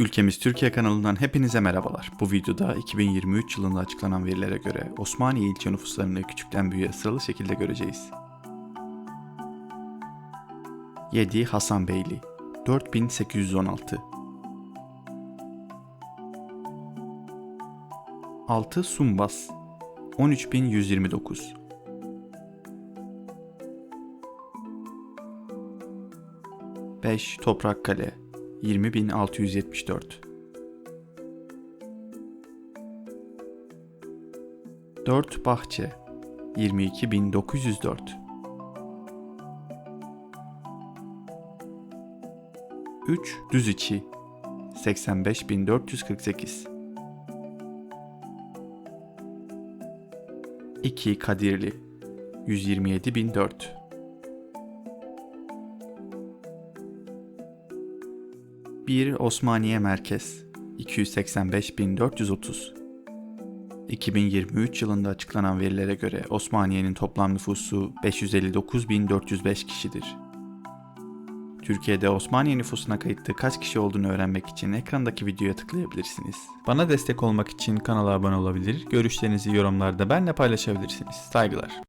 Ülkemiz Türkiye kanalından hepinize merhabalar. Bu videoda 2023 yılında açıklanan verilere göre Osmaniye ilçe nüfuslarını küçükten büyüğe sıralı şekilde göreceğiz. 7 Hasanbeyli 4816 6 Sumbas 13129 5 Toprakkale 20674 4 Bahçe 22904 3 Düziçi 85448 2 Kadirli 127004 1 Osmaniye Merkez 285.430 2023 yılında açıklanan verilere göre Osmaniye'nin toplam nüfusu 559.405 kişidir. Türkiye'de Osmaniye nüfusuna kayıtlı kaç kişi olduğunu öğrenmek için ekrandaki videoya tıklayabilirsiniz. Bana destek olmak için kanala abone olabilir, görüşlerinizi yorumlarda benimle paylaşabilirsiniz. Saygılar.